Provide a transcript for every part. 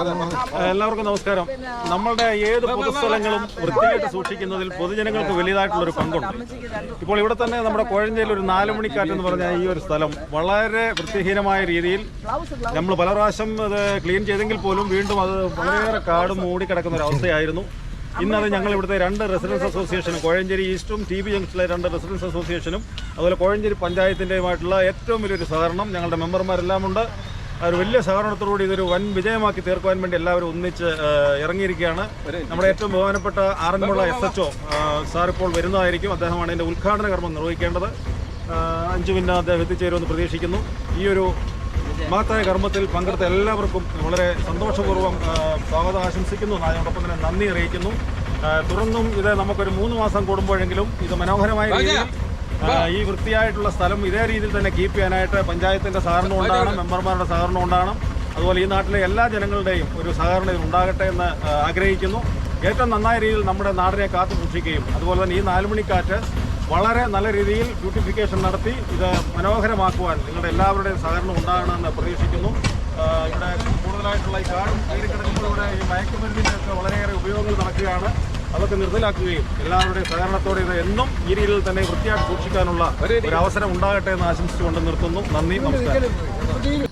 എല്ലാവർക്കും നമസ്കാരം. നമ്മളുടെ ഏത് പൊതുസ്ഥലങ്ങളും വൃത്തിയായിട്ട് സൂക്ഷിക്കുന്നതിൽ പൊതുജനങ്ങൾക്ക് വലിയതായിട്ടുള്ള ഒരു പങ്കുണ്ട്. ഇപ്പോൾ ഇവിടെ തന്നെ നമ്മുടെ കോഴഞ്ചേരിൽ ഒരു നാല് മണിക്കാറ്റ് എന്ന് പറഞ്ഞ ഈ ഒരു സ്ഥലം വളരെ വൃത്തിഹീനമായ രീതിയിൽ നമ്മൾ പല പ്രാവശ്യം അത് ക്ലീൻ ചെയ്തെങ്കിൽ പോലും വീണ്ടും അത് വളരെയേറെ കാട് മൂടിക്കിടക്കുന്ന ഒരു അവസ്ഥയായിരുന്നു. ഇന്നത് ഞങ്ങൾ ഇവിടുത്തെ രണ്ട് റെസിഡൻസ് അസോസിയേഷനും കോഴഞ്ചേരി ഈസ്റ്റും ടി ബി ജംഗ്ഷനിലെ രണ്ട് റെസിഡൻസ് അസോസിയേഷനും അതുപോലെ കോഴഞ്ചേരി പഞ്ചായത്തിന്റെയുമായിട്ടുള്ള ഏറ്റവും വലിയൊരു സഹകരണം ഞങ്ങളുടെ മെമ്പർമാരെല്ലാം ഉണ്ട് ഒരു വലിയ സഹകരണത്തോടുകൂടി ഇതൊരു വൻ വിജയമാക്കി തീർക്കുവാൻ വേണ്ടി എല്ലാവരും ഒന്നിച്ച് ഇറങ്ങിയിരിക്കുകയാണ്. നമ്മുടെ ഏറ്റവും ബഹുമാനപ്പെട്ട Aranmula S H O sir ഇപ്പോൾ വരുന്നതായിരിക്കും. അദ്ദേഹമാണ് ഇതിന്റെ ഉദ്ഘാടന കർമ്മം നിർവഹിക്കേണ്ടത്. അഞ്ചു മിനിറ്റ് അദ്ദേഹം എത്തിച്ചേരുമെന്ന് പ്രതീക്ഷിക്കുന്നു. ഈ ഒരു മഹത്തായ കർമ്മത്തിൽ പങ്കെടുത്ത എല്ലാവർക്കും വളരെ സന്തോഷപൂർവം സ്വാഗതം ആശംസിക്കുന്നു. അതോടൊപ്പം തന്നെ നന്ദി അറിയിക്കുന്നു. തുടർന്നും ഇത് നമുക്കൊരു മൂന്ന് മാസം കൂടുമ്പോഴെങ്കിലും ഇത് മനോഹരമായ രീതിയിൽ ഈ വൃത്തിയായിട്ടുള്ള സ്ഥലം ഇതേ രീതിയിൽ തന്നെ കീപ്പ് ചെയ്യാനായിട്ട് പഞ്ചായത്തിന്റെ സഹകരണം ഉണ്ടാകണം മെമ്പർമാരുടെ സഹകരണം ഉണ്ടാകണം അതുപോലെ ഈ നാട്ടിലെ എല്ലാ ജനങ്ങളുടെയും ഒരു സഹകരണം ഇത് ഉണ്ടാകട്ടെ എന്ന് ആഗ്രഹിക്കുന്നു. ഏറ്റവും നന്നായ രീതിയിൽ നമ്മുടെ നാടിനെ കാത്തു സൂക്ഷിക്കുകയും അതുപോലെ തന്നെ ഈ നാലുമണിക്കാറ്റ് വളരെ നല്ല രീതിയിൽ ബ്യൂട്ടിഫിക്കേഷൻ നടത്തി ഇത് മനോഹരമാക്കുവാൻ നിങ്ങളുടെ എല്ലാവരുടെയും സഹകരണം ഉണ്ടാകണമെന്ന് പ്രതീക്ഷിക്കുന്നു. ഇവിടെ കൂടുതലായിട്ടുള്ള ഈ കാടും ഇവിടെ ഈ മയക്കുമരുന്നിന്റെയൊക്കെ വളരെയേറെ ഉപയോഗങ്ങൾ നടക്കുകയാണ്. അതൊക്കെ നിർത്തലാക്കുകയും എല്ലാവരുടെയും സഹകരണത്തോടെ ഇത് എന്നും ഈ രീതിയിൽ തന്നെ വൃത്തിയാക്കി സൂക്ഷിക്കാനുള്ള ഒരു അവസരം ഉണ്ടാകട്ടെ എന്ന് ആശംസിച്ചുകൊണ്ട് നിർത്തുന്നു. നന്ദി നമസ്കാരം.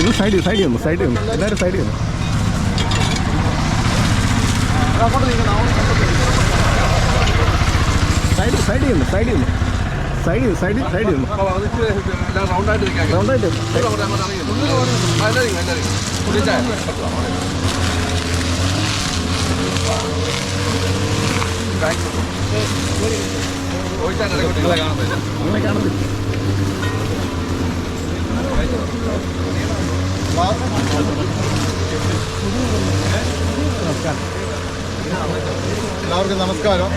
ഇത് സൈഡ് സൈഡ് ചെയ്യുന്നു സൈഡ് ചെയ്യുന്നു എല്ലാവരും സൈഡ് ചെയ്യുന്നു സൈഡ് സൈഡ് ചെയ്യുന്നു സൈഡ് ചെയ്യുന്നു സൈഡ് ചെയ്യുന്നു സൈഡ് സൈഡ് ചെയ്യുന്നു റൗണ്ടായിട്ട് അങ്ങനെ കാണത്തില്ല. എല്ലാവർക്കും നമസ്കാരം.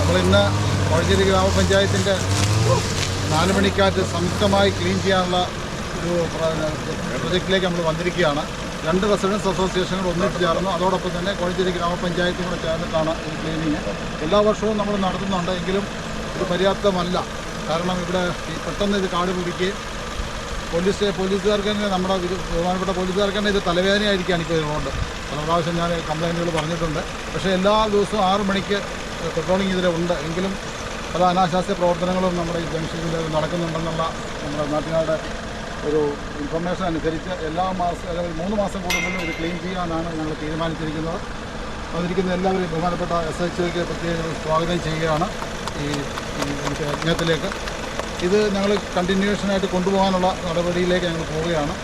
നമ്മൾ ഇന്ന് കോഴഞ്ചേരി ഗ്രാമപഞ്ചായത്തിന്റെ നാല് മണിക്കാറ്റ് സംയുക്തമായി ക്ലീൻ ചെയ്യാനുള്ള ഒരു പ്ര- പ്രൊജക്റ്റിലേക്ക് നമ്മൾ വന്നിരിക്കുകയാണ്. രണ്ട് റെസിഡൻസ് അസോസിയേഷനുകൾ ഒന്നിച്ച് ചേർന്നു. അതോടൊപ്പം തന്നെ കോഴഞ്ചേരി ഗ്രാമപഞ്ചായത്തും കൂടെ ചേർന്നിട്ടാണ് ഈ ക്ലീനിങ്. എല്ലാ വർഷവും നമ്മൾ നടത്തുന്നുണ്ട്. എങ്കിലും ഇത് പര്യാപ്തമല്ല. കാരണം ഇവിടെ പെട്ടെന്ന് ഇത് കാട് പിടിക്കുകയും പോലീസ് പോലീസുകാർക്ക് തന്നെ നമ്മുടെ ബഹുമാനപ്പെട്ട പോലീസുകാർക്ക് തന്നെ ഇത് തലവേദനയായിരിക്കുകയാണ് എനിക്ക് ഇതുകൊണ്ട് പല പ്രാവശ്യം ഞാൻ കംപ്ലൈന്റുകൾ പറഞ്ഞിട്ടുണ്ട്. പക്ഷേ എല്ലാ ദിവസവും ആറ് മണിക്ക് പെട്രോളിംഗ് ഇതിൽ ഉണ്ട്. എങ്കിലും പല അനാശാസ്യ പ്രവർത്തനങ്ങളും നമ്മുടെ ഈ ജംഗ്ഷനിൽ നടക്കുന്നുണ്ടെന്നുള്ള നമ്മുടെ നാട്ടുകാരുടെ ഒരു ഇൻഫർമേഷൻ അനുസരിച്ച് എല്ലാ മാസം അല്ലെങ്കിൽ മൂന്ന് മാസം കൂടുമ്പോഴും ഇത് ക്ലീൻ ചെയ്യാനാണ് ഞങ്ങൾ തീരുമാനിച്ചിരിക്കുന്നത്. വന്നിരിക്കുന്ന എല്ലാവരെയും ബഹുമാനപ്പെട്ട എസ് എച്ച് പ്രത്യേകം സ്വാഗതം ചെയ്യുകയാണ് ഈ യജ്ഞത്തിലേക്ക്. ഇത് ഞങ്ങൾ കണ്ടിന്യൂഷനായിട്ട് കൊണ്ടുപോകാനുള്ള നടപടിയിലേക്ക് ഞങ്ങൾ പോവുകയാണ്.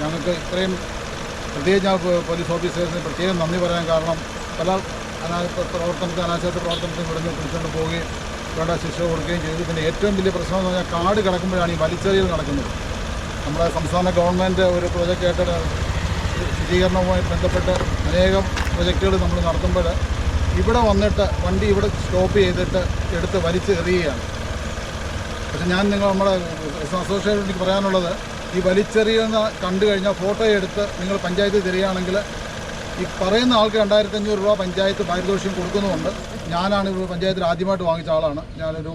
ഞങ്ങൾക്ക് ഇത്രയും പ്രത്യേകിച്ച് ഞാൻ പോലീസ് ഓഫീസേഴ്സിന് പ്രത്യേകം നന്ദി പറയാൻ കാരണം പല പ്രവർത്തനത്തിന് അനാശാസ്യ പ്രവർത്തനത്തിന് ഇവിടുന്ന് പിടിച്ചുകൊണ്ട് പോവുകയും വേണ്ട ശിക്ഷ കൊടുക്കുകയും ചെയ്തു. പിന്നെ ഏറ്റവും വലിയ പ്രശ്നം എന്ന് പറഞ്ഞാൽ കാട് കിടക്കുമ്പോഴാണ് ഈ വലിച്ചെറിയൽ നടക്കുന്നത്. നമ്മുടെ സംസ്ഥാന ഗവൺമെന്റ് ഒരു പ്രൊജക്റ്റായിട്ട് ശുചീകരണവുമായി ബന്ധപ്പെട്ട് അനേകം പ്രൊജക്റ്റുകൾ നമ്മൾ നടത്തുമ്പോൾ ഇവിടെ വന്നിട്ട് വണ്ടി ഇവിടെ സ്റ്റോപ്പ് ചെയ്തിട്ട് എടുത്ത് വലിച്ച് എറിയുകയാണ് പക്ഷെ ഞാൻ നിങ്ങൾ നമ്മുടെ അസോസിയേഷനിലേക്ക് പറയാനുള്ളത് ഈ വലിച്ചെറിയുന്ന കണ്ടു കഴിഞ്ഞാൽ ഫോട്ടോ എടുത്ത് നിങ്ങൾ പഞ്ചായത്ത് തരികയാണെങ്കിൽ ഈ പറയുന്ന ആൾക്ക് രണ്ടായിരത്തി അഞ്ഞൂറ് രൂപ പഞ്ചായത്ത് പാരിതോഷികം കൊടുക്കുന്നുമുണ്ട്. ഞാനാണ് ഇവിടെ പഞ്ചായത്തിൽ ആദ്യമായിട്ട് വാങ്ങിച്ച ആളാണ്. ഞാനൊരു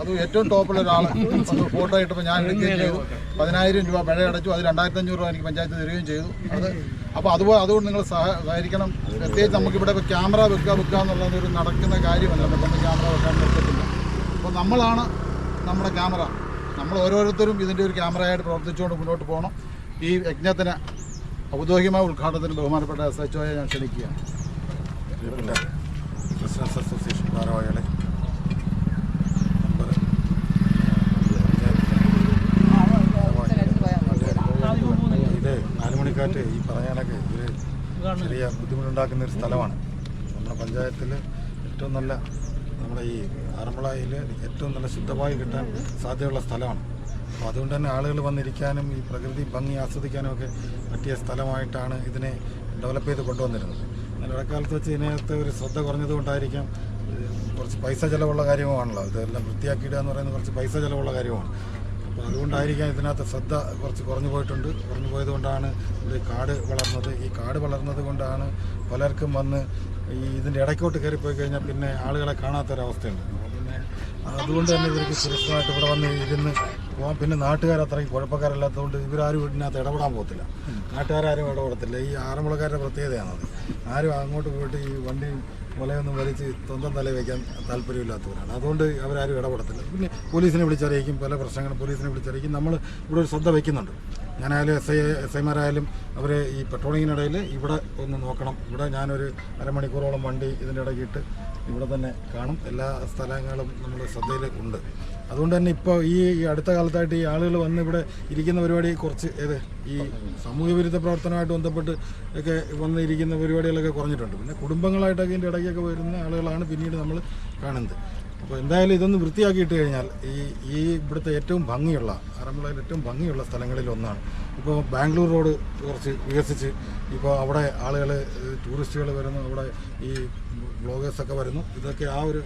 അത് ഏറ്റവും ടോപ്പുള്ള ഒരാൾ ഫോട്ടോ ഇട്ടപ്പോൾ ഞാൻ എടുക്കുകയും ചെയ്തു. പതിനായിരം രൂപ പിഴ അടച്ചു അത് രണ്ടായിരത്തി അഞ്ഞൂറ് രൂപ എനിക്ക് പഞ്ചായത്ത് തരികയും ചെയ്തു. അത് അപ്പോൾ അതുപോലെ അതുകൊണ്ട് നിങ്ങൾ സഹ സഹകരിക്കണം. പ്രത്യേകിച്ച് നമുക്കിവിടെ ഇപ്പോൾ ക്യാമറ വെക്കുക വെക്കുക എന്നുള്ളത് ഒരു നടക്കുന്ന കാര്യമല്ല. പെട്ടെന്ന് ക്യാമറ വെക്കാൻ പറ്റത്തില്ല. അപ്പോൾ നമ്മളാണ് നമ്മുടെ ക്യാമറ. നമ്മൾ ഓരോരുത്തരും ഇതിന്റെ ഒരു ക്യാമറയായിട്ട് പ്രവർത്തിച്ചുകൊണ്ട് മുന്നോട്ട് പോകണം. ഈ യജ്ഞത്തിന് ഔദ്യോഗികമായ ഉദ്ഘാടനത്തിന് ബഹുമാനപ്പെട്ട എസ് എച്ച് ഒയെ ഞാൻ ക്ഷണിക്കുകയാണ്. ബിസിനസ് അസോസിയേഷൻ ഭാരവാഹികളെ ഈ പറഞ്ഞ കണക്ക് ചെറിയ ബുദ്ധിമുട്ടുണ്ടാക്കുന്ന ഒരു സ്ഥലമാണ്. നമ്മുടെ പഞ്ചായത്തിൽ ഏറ്റവും നല്ല നമ്മുടെ ഈ ആറന്മുളയിൽ ഏറ്റവും നല്ല ശുദ്ധവായു കിട്ടാൻ സാധ്യതയുള്ള സ്ഥലമാണ്. അപ്പോൾ അതുകൊണ്ട് തന്നെ ആളുകൾ വന്നിരിക്കാനും ഈ പ്രകൃതി ഭംഗി ആസ്വദിക്കാനും ഒക്കെ പറ്റിയ സ്ഥലമായിട്ടാണ് ഇതിനെ ഡെവലപ്പ് ചെയ്ത് കൊണ്ടുവന്നിരുന്നത്. എന്നാൽ ഇടക്കാലത്ത് വെച്ച് ഇതിനകത്ത് ഒരു ശ്രദ്ധ കുറഞ്ഞതുകൊണ്ടായിരിക്കാം കുറച്ച് പൈസ ചിലവുള്ള കാര്യമാണല്ലോ. ഇതെല്ലാം വൃത്തിയാക്കിയിടുക എന്ന് പറയുന്നത് കുറച്ച് പൈസ ചിലവുള്ള കാര്യമാണ്. അപ്പോൾ അതുകൊണ്ടായിരിക്കാം ഇതിനകത്ത് ശ്രദ്ധ കുറച്ച് കുറഞ്ഞു പോയിട്ടുണ്ട്. കുറഞ്ഞു പോയതുകൊണ്ടാണ് ഇവിടെ കാട് വളർന്നത്. ഈ കാട് വളർന്നത് കൊണ്ടാണ് പലർക്കും വന്ന് ഈ ഇതിന്റെ ഇടയ്ക്കോട്ട് കയറിപ്പോയി കഴിഞ്ഞാൽ പിന്നെ ആളുകളെ കാണാത്തൊരവസ്ഥയുണ്ട്. പിന്നെ അതുകൊണ്ട് തന്നെ ഇവർക്ക് സുരക്ഷിതമായിട്ട് ഇവിടെ വന്ന് ഇരുന്ന് പോകാം പിന്നെ നാട്ടുകാർ അത്രയും കുഴപ്പക്കാരല്ലാത്തതുകൊണ്ട് ഇവരാരും ഇതിനകത്ത് ഇടപെടാൻ പോകത്തില്ല. നാട്ടുകാരും ഇടപെടത്തില്ല. ഈ ആറന്മുളക്കാരുടെ പ്രത്യേകതയാണത് ആരും അങ്ങോട്ട് പോയിട്ട് ഈ വണ്ടി മുലയൊന്നും വലിച്ച് സ്വന്തം തല വയ്ക്കാൻ താല്പര്യമില്ലാത്തവരാണ്. അതുകൊണ്ട് അവരാരും ഇടപെടത്തില്ല. പിന്നെ പോലീസിനെ വിളിച്ചറിയിക്കും പല പ്രശ്നങ്ങളും പോലീസിനെ വിളിച്ചറിയിക്കും. നമ്മൾ ഇവിടെ ഒരു ശ്രദ്ധ വയ്ക്കുന്നുണ്ട്. ഞാനായാലും എസ് ഐ എസ് ഐമാരായാലും അവർ ഈ പെട്രോളിങ്ങിനിടയിൽ ഇവിടെ ഒന്ന് നോക്കണം. ഇവിടെ ഞാനൊരു അരമണിക്കൂറോളം വണ്ടി ഇതിന്റെ ഇടയ്ക്കിട്ട് ഇവിടെ തന്നെ കാണും. എല്ലാ സ്ഥലങ്ങളും നമ്മൾ ശ്രദ്ധയിൽ ഉണ്ട്. അതുകൊണ്ട് തന്നെ ഇപ്പോൾ ഈ അടുത്ത കാലത്തായിട്ട് ഈ ആളുകൾ വന്ന് ഇവിടെ ഇരിക്കുന്ന പരിപാടി കുറച്ച് ഏത് ഈ സാമൂഹ്യ വിരുദ്ധ പ്രവർത്തനമായിട്ട് ബന്ധപ്പെട്ട് ഒക്കെ വന്നിരിക്കുന്ന പരിപാടികളൊക്കെ കുറഞ്ഞിട്ടുണ്ട്. പിന്നെ കുടുംബങ്ങളായിട്ടൊക്കെ ഇതിന്റെ ഇടയ്ക്കൊക്കെ വരുന്ന ആളുകളാണ് പിന്നീട് നമ്മൾ കാണുന്നത്. അപ്പോൾ എന്തായാലും ഇതൊന്ന് വൃത്തിയാക്കിയിട്ട് കഴിഞ്ഞാൽ ഈ ഈ ഇവിടുത്തെ ഏറ്റവും ഭംഗിയുള്ള ആറന്മുളയിൽ ഏറ്റവും ഭംഗിയുള്ള സ്ഥലങ്ങളിൽ ഒന്നാണ്. ഇപ്പോൾ ബാംഗ്ലൂർ റോഡ് കുറച്ച് വികസിച്ച് ഇപ്പോൾ അവിടെ ആളുകൾ ടൂറിസ്റ്റുകൾ വരുന്നു അവിടെ ഈ ബ്ലോഗേഴ്സൊക്കെ വരുന്നു. ഇതൊക്കെ ആ ഒരു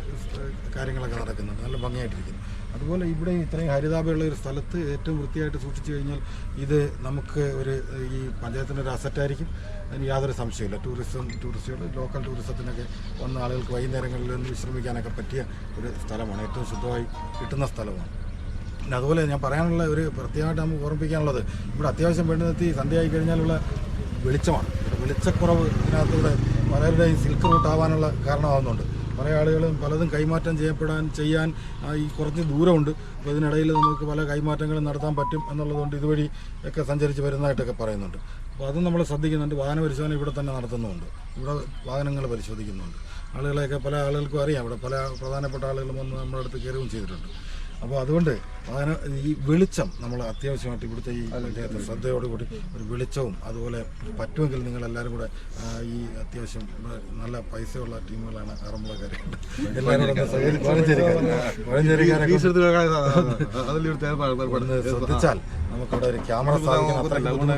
കാര്യങ്ങളൊക്കെ നടക്കുന്നുണ്ട്. നല്ല ഭംഗിയായിട്ടിരിക്കുന്നു. അതുപോലെ ഇവിടെ ഇത്രയും ഹരിതാപയുള്ള ഒരു സ്ഥലത്ത് ഏറ്റവും വൃത്തിയായിട്ട് സൂക്ഷിച്ചു കഴിഞ്ഞാൽ ഇത് നമുക്ക് ഒരു ഈ പഞ്ചായത്തിന്റെ ഒരു അസറ്റായിരിക്കും അതിന് യാതൊരു സംശയമില്ല ടൂറിസം ടൂറിസ്റ്റുകൾ ലോക്കൽ ടൂറിസത്തിനൊക്കെ വന്ന ആളുകൾക്ക് വൈകുന്നേരങ്ങളിൽ നിന്ന് വിശ്രമിക്കാനൊക്കെ പറ്റിയ ഒരു സ്ഥലമാണ്. ഏറ്റവും ശുദ്ധമായി കിട്ടുന്ന സ്ഥലമാണ്. പിന്നെ അതുപോലെ ഞാൻ പറയാനുള്ള ഒരു പ്രത്യേകമായിട്ട് നമുക്ക് ഓർമ്മിപ്പിക്കാനുള്ളത് ഇവിടെ അത്യാവശ്യം വേണ്ടുന്നെത്തി സന്ധ്യയായി കഴിഞ്ഞാലുള്ള വെളിച്ചമാണ്. വെളിച്ചക്കുറവ് ഇതിനകത്തൂടെ പലരുടെയും സിൽക്ക് റൂട്ട് ആവാനുള്ള കാരണമാകുന്നുണ്ട് പല ആളുകളും പലതും കൈമാറ്റം ചെയ്യപ്പെടാൻ ചെയ്യാൻ ഈ കുറച്ച് ദൂരമുണ്ട്. അപ്പോൾ ഇതിനിടയിൽ നമുക്ക് പല കൈമാറ്റങ്ങളും നടത്താൻ പറ്റും എന്നുള്ളതുകൊണ്ട് ഇതുവഴി ഒക്കെ സഞ്ചരിച്ച് വരുന്നതായിട്ടൊക്കെ പറയുന്നുണ്ട്. അപ്പോൾ അതും നമ്മൾ ശ്രദ്ധിക്കുന്നുണ്ട്. വാഹന പരിശോധന ഇവിടെ തന്നെ നടത്തുന്നുണ്ട് ഇവിടെ വാഹനങ്ങൾ പരിശോധിക്കുന്നുണ്ട്. ആളുകളെയൊക്കെ പല ആളുകൾക്കും അറിയാം. ഇവിടെ പല പ്രധാനപ്പെട്ട ആളുകളും വന്ന് നമ്മുടെ അടുത്ത് കയറുകയും ചെയ്തിട്ടുണ്ട്. അപ്പോൾ അതുകൊണ്ട് അതിന് ഈ വെളിച്ചം നമ്മൾ അത്യാവശ്യമായിട്ട് ഇവിടുത്തെ ഈ പഞ്ചായത്ത് ശ്രദ്ധയോടുകൂടി ഒരു വെളിച്ചവും അതുപോലെ പറ്റുമെങ്കിൽ നിങ്ങൾ എല്ലാവരും കൂടെ ഈ അത്യാവശ്യം നല്ല പൈസയുള്ള ടീമുകളാണ് ആറന്മുളക്കാർ ശ്രദ്ധിച്ചാൽ നമുക്കിവിടെ ഒരു ക്യാമറ സാധിക്കുന്ന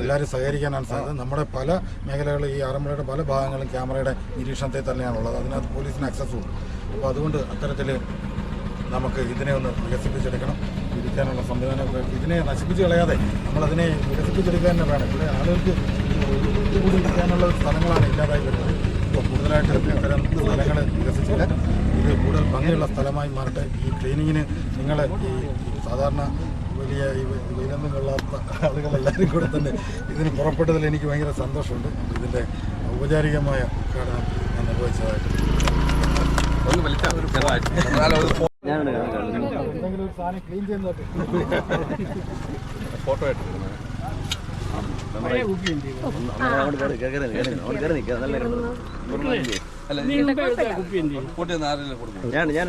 എല്ലാവരും സഹകരിക്കാനാണ് സാധ്യത. നമ്മുടെ പല മേഖലകളിൽ ഈ ആറന്മുളയുടെ പല ഭാഗങ്ങളും ക്യാമറയുടെ നിരീക്ഷണത്തിൽ തന്നെയാണുള്ളത്. അതിനകത്ത് പോലീസിന് ആക്സസ് ഉണ്ട്. അപ്പോൾ അതുകൊണ്ട് അത്തരത്തിൽ നമുക്ക് ഇതിനെ ഒന്ന് വികസിപ്പിച്ചെടുക്കണം. ഇരിക്കാനുള്ള സംവിധാനമൊക്കെ ഇതിനെ നശിപ്പിച്ച് കളയാതെ നമ്മളതിനെ വികസിപ്പിച്ചെടുക്കാൻ തന്നെ വേണം. ഇവിടെ ആളുകൾക്ക് കൂടി ഇരിക്കാനുള്ള സ്ഥലങ്ങളാണ് ഇല്ലാതായി വരുന്നത്. ഇപ്പോൾ കൂടുതലായിട്ട് ഇത്തരം സ്ഥലങ്ങൾ വികസിച്ചില്ല. ഇത് കൂടുതൽ ഭംഗിയുള്ള സ്ഥലമായി മാറട്ടെ. ഈ ക്ലീനിങ്ങിന് നിങ്ങൾ ഈ സാധാരണ വലിയ വെയിലൊന്നും കൊള്ളാത്ത ആളുകളെല്ലാവരും കൂടെ തന്നെ ഇതിന് പുറപ്പെട്ടതിൽ എനിക്ക് ഭയങ്കര സന്തോഷമുണ്ട്. ഇതിന്റെ ഔപചാരികമായ ഉദ്ഘാടനം ഞാൻ നിർവഹിച്ചതായിട്ട് ഒന്ന് ഒരു സാധനം ക്ലീൻ എടുക്കാം ഞാൻ ഞാൻ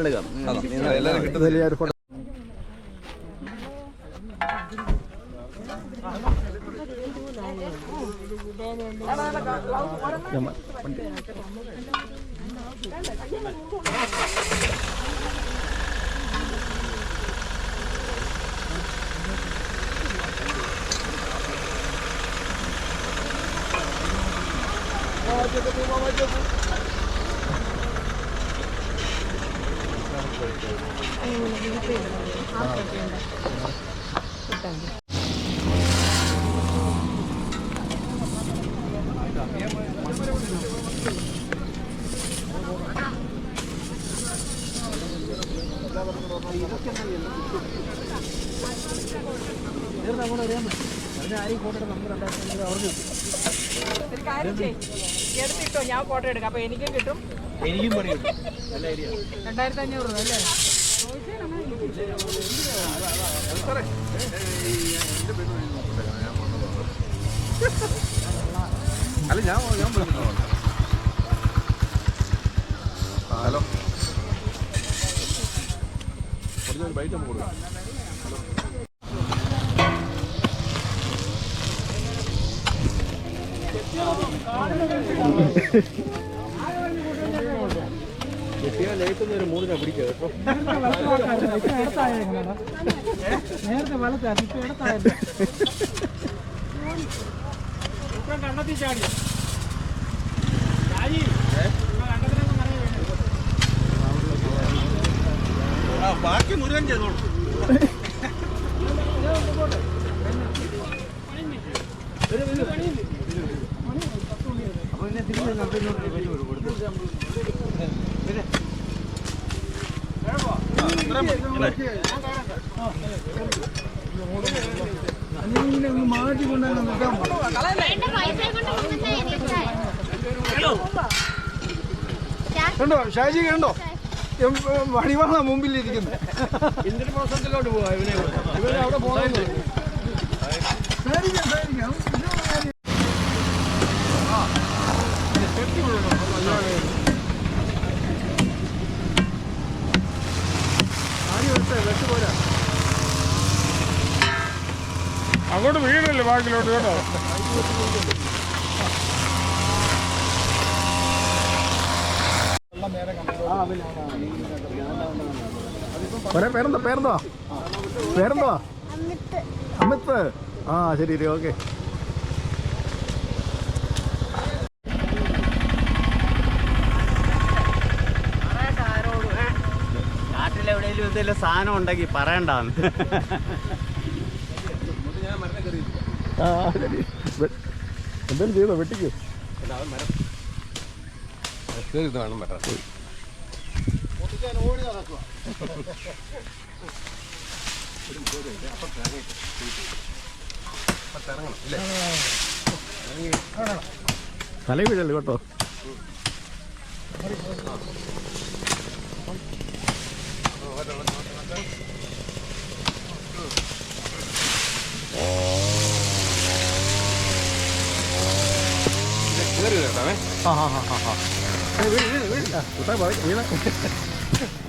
എടുക്കാം ഞാൻ ഫോട്ടോ എടുക്കാം. അപ്പൊ എനിക്കും കിട്ടും. എനിക്കും പണി കിട്ടും. നല്ല ഐഡിയ രണ്ടായിരത്തി അഞ്ഞൂറ് രൂപ അല്ലേ? ഒരു ബൈറ്റ് നമുക്ക് കേട്ടോ നേരത്തെ ബാക്കി മുരുകൻ ചെയ്തോളൂ. എന്റെ പൈസ കൊണ്ട് മുങ്ങുന്ന എനിക്കായി. കണ്ടോ? ഷാജി കണ്ടോ? വടിവാണ മുമ്പിൽ ഇരിക്കുന്നത് ഇന്ത്യൻ പ്രോസസ്സിലോട്ട് പോവാ ഇവനെ ഇവർ അവിടെ പോകുന്നത് വീടല്ലേ ബാക്കിലോട്ട് കേട്ടോ. പേരെന്താ പേരെന്താ? പേരെന്താ? അമിത് ആ ശരി ശരി ഓക്കെ. നാട്ടിലെവിടെയെങ്കിലും എന്തെങ്കിലും സാധനം ഉണ്ടെങ്കിൽ പറയണ്ടാന്ന്. മരണം ശരി എന്തേലും ചെയ്തോ വെട്ടിക്ക് തല വീഴല്ലേ കേട്ടോ. ആ ഹാ ഹാ ഹാ ഹാ വീട് വീട് വീട് ആ കുട്ടാ പറ വീണ അങ്ങോട്ട്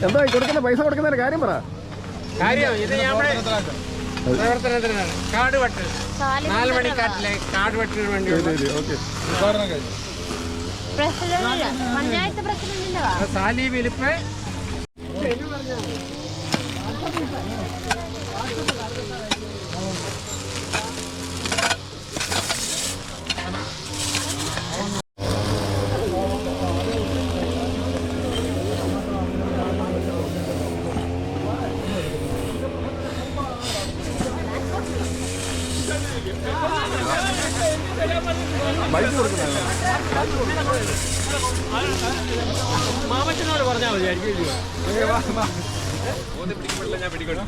എന്താ കൊടുക്കുന്ന പൈസ കൊടുക്കുന്നതിന്റെ കാര്യം പറ. കാര്യം ഇത് നമ്മുടെ പ്രവർത്തനത്തിനാണ്. കാട് വെട്ട്. നാല് മണിക്കാട്ടിലെ കാട് വെട്ടിന് വേണ്ടിയുള്ള ഓക്കെ. ഉദ്ഘാടനം പ്രസിഡന്റ് പഞ്ചായത്ത് പ്രസിഡന്റിന്റെ വാ. സാലി വിലിപ്പ് മാമച്ചനോട് പറഞ്ഞാൽ മതി ഞാൻ കൊടുക്കണോ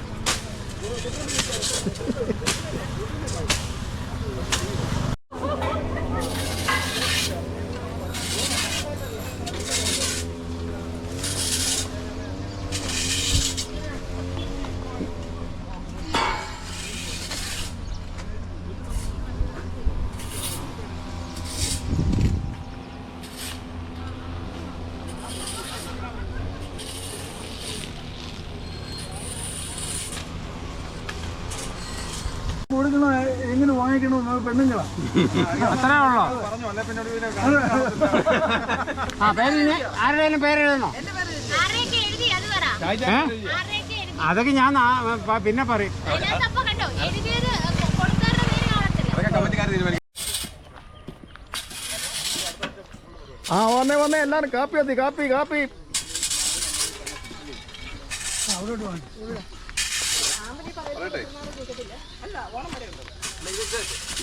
പെണ്ണുങ്ങളാ. അത്രേ ഉള്ളോ? ആ പേരിന് ആരുടെയും പേര് എഴുതണോ ആരെയൊക്കെ എഴുതി? അത് പറ. ഏ? ആരെയൊക്കെ എഴുതി? അതൊക്കെ ഞാൻ പിന്നെ പറയും. ആ വന്നേ വന്നേ എല്ലാരും കാപ്പി എത്തി കാപ്പി കാപ്പി.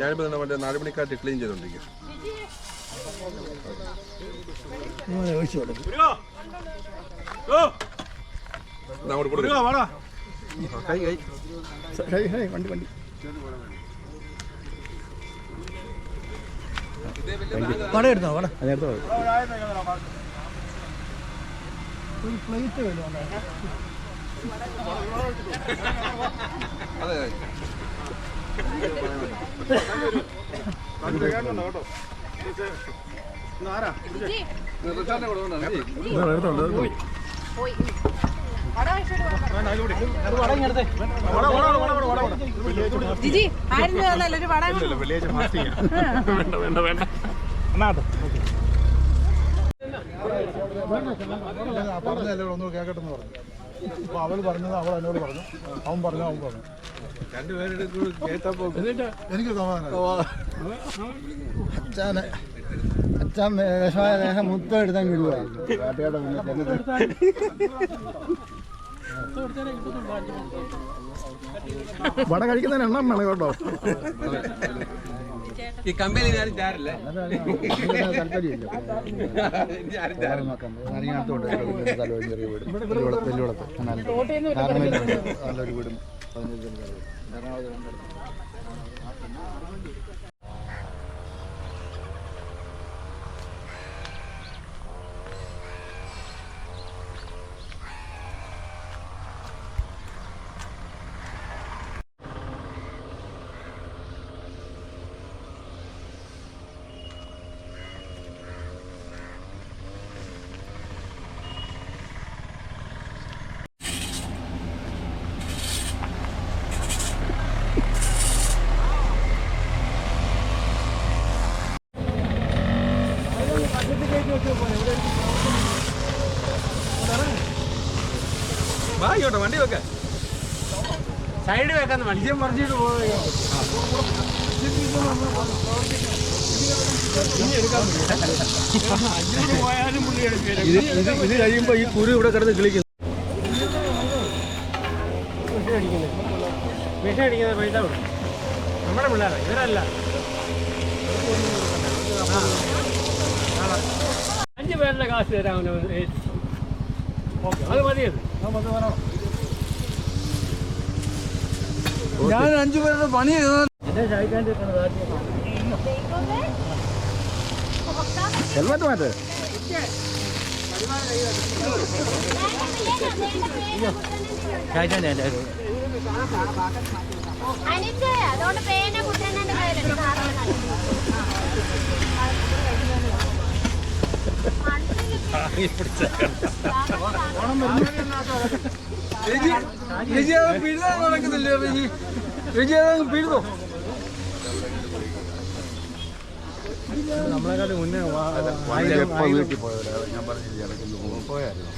ഞാനിപ്പോ തന്നെ മറ്റേ നാലുമണിക്കാറ്റ് ക്ലീൻ ചെയ്തോണ്ടിരിക്കും. അങ്ങോട്ട് കൊടുക്കും. വണ്ടി വണ്ടി. വട എടുത്തോ വട. അതെടുത്തോ ഒരു പ്ലേറ്റ് വരും അതെ. ജിജി ആയിരം രൂപ തന്നല്ലേ ഒരു വട പറഞ്ഞല്ലേ ഒന്ന് പറഞ്ഞു അപ്പൊ അവൾ പറഞ്ഞത് അവൾ എന്നോട് പറഞ്ഞു അവൻ പറഞ്ഞു അവൻ പറഞ്ഞു എനിക്ക് സമാധാനം. അച്ഛാനെ അച്ഛൻ വിഷമായ ദേഹം മൊത്തം എടുത്താൽ വട കഴിക്കുന്നതിന് എണ്ണം വേണം കേട്ടോ. ഈ കമ്പനിയിൽ ഞാൻ ചാരില്ല. താല്പര്യമില്ല. വീട് பதினஞ்சு സൈഡ് വെക്കാന്ന് മനുഷ്യൻ പറഞ്ഞിട്ട് ഇത് ഇത് കഴിയുമ്പോ ഈ കുരു ഇവിടെ കിടന്ന് കിളിക്കുന്നു. പൈസ കൊടുക്കും. നമ്മുടെ പിള്ളേരാ ഇവരല്ല. അഞ്ച് പേരുടെ കാശ് തരാം അവന്. അത് മതിയത് ഞാൻ അഞ്ചു പേരുടെ പണി ഹെൽമറ്റ് മാറ്റേ. അതുകൊണ്ട് പേന കുട്ടനെ കയ്യിലുണ്ട് നടക്കുന്നില്ല വിജയ പിഴുതോ? നമ്മളെക്കാളും മുന്നേ ഞാൻ പറഞ്ഞില്ല ഇടയ്ക്ക് പോയായിരുന്നു.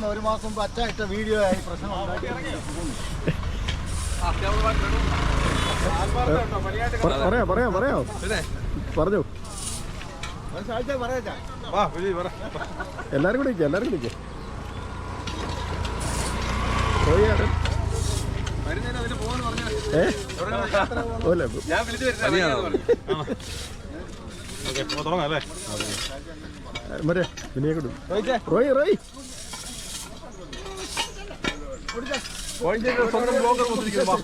തോന്നുന്നു ഒരു മാസം മുമ്പ് അച്ഛായിട്ട വീഡിയോ ആയി പ്രശ്നം പറയാ പറയാ പറയാ. പറഞ്ഞു. എല്ലാരും കൂടി എല്ലാരും കൂടി മറ്റേ പിന്നെ കൊടു. റോയ് റോയ്. സ്വന്തം ബ്ലോഗർ വന്നിരിക്കുന്നു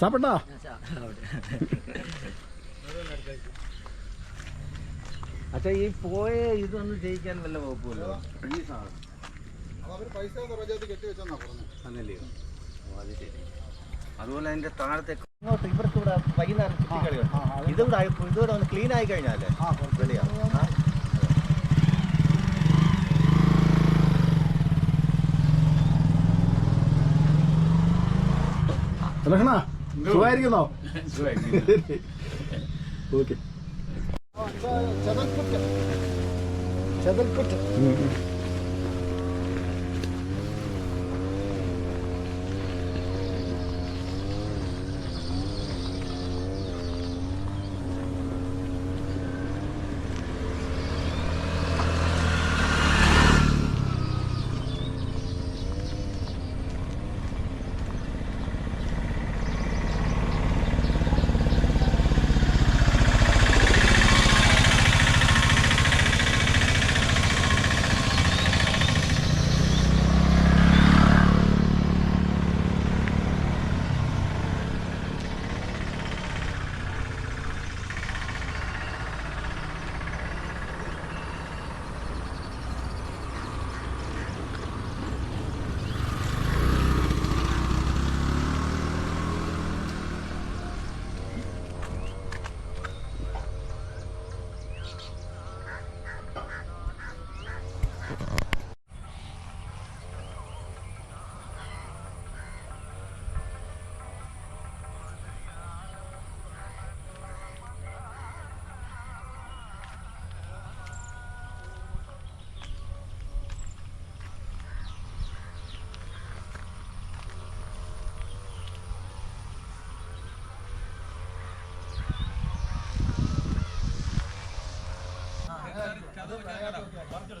സാപ്പിട്ടാ. അച്ഛാ ഈ പോയ ഇതൊന്നും ചെയ്യിക്കാൻ വല്ല വകുപ്പല്ലോ ഈ സാധനം. അങ്ങനെയോ അത് ശരി. അതുപോലെ അതിന്റെ താഴത്തെ ഇങ്ങോട്ട് ഇവർക്ക് ഇവിടെ വൈകുന്നേരം ചുറ്റിക്കളിയുണ്ട് ഇതിവിടെ ഇതുകൂടെ ഒന്ന് ക്ലീൻ ആയി കഴിഞ്ഞാലേ? ലക്ഷണ സുഖമായിരിക്കുന്നോ. Okay. Jabalpur Jabalpur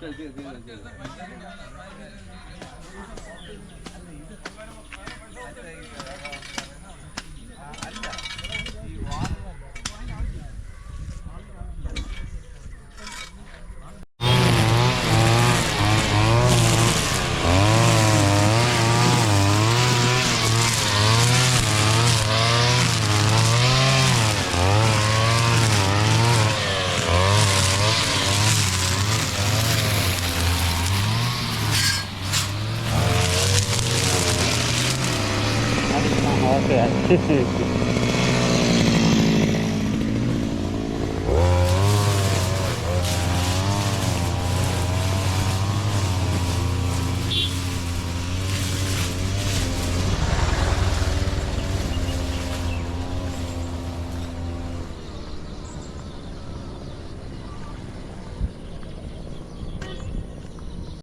okay Hehehe